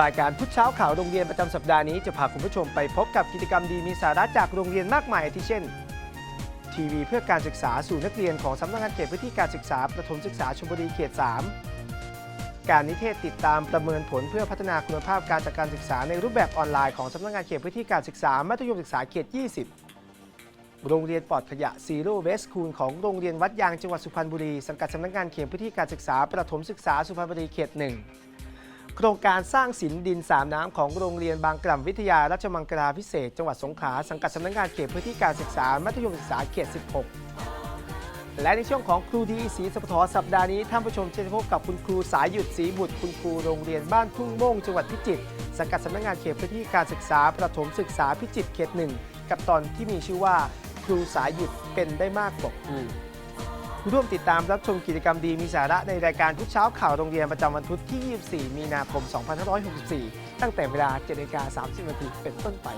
รายการพุทธเช้าข่าวโรงเรียนประจำสัปดาห์นี้จะพาคุณผู้ชมไปพบกับกิจกรรมดีมีสาระจากโรงเรียนมากมายอาทิเช่น ทีวีเพื่อการศึกษาสู่นักเรียนของสำนักงานเขตพื้นที่การศึกษาประถมศึกษาชลบุรีเขต 3 การนิเทศติดตามประเมินผลเพื่อพัฒนาคุณภาพการจัดการศึกษาในรูปแบบออนไลน์ของสำนักงานเขตพื้นที่การศึกษามัธยมศึกษาเขต 20 โรงเรียนปลอดขยะซีโร่เวสคูลของโรงเรียนวัดยางจังหวัดสุพรรณบุรีสังกัดสำนักงานเขตพื้นที่การศึกษาประถมศึกษาสุพรรณบุรีเขต 1 โครงการสร้างสินดินสามน้ำของโรงเรียนบางกล่ำวิทยาราชมังคลาพิเศษ จังหวัดสงขลาสังกัดสำนักงานเขตพื้นที่การศึกษา มัธยมศึกษาเขต 16 และในช่วงของครูดีศรีสปทสัปดาห์นี้ท่านผู้ชมจะได้พบกับคุณครูสายหยุดศรีบุตรคุณครูโรงเรียนบ้านทุ่งโม่งจังหวัดพิจิตรสังกัดสำนักงานเขตพื้นที่การศึกษา ประถมศึกษาพิจิตรเขตหนึ่งกับตอนที่มีชื่อว่า ครูสายหยุดเป็นได้มากกว่าครู ร่วมติดตามรับชมกิจกรรมดีมีสาระในรายการทุกเช้าข่าวโรงเรียนประจำวันพุธที่ 24 มีนาคม 2564 ตั้งแต่เวลา7นาฬิกา30นาทีเป็นต้นไป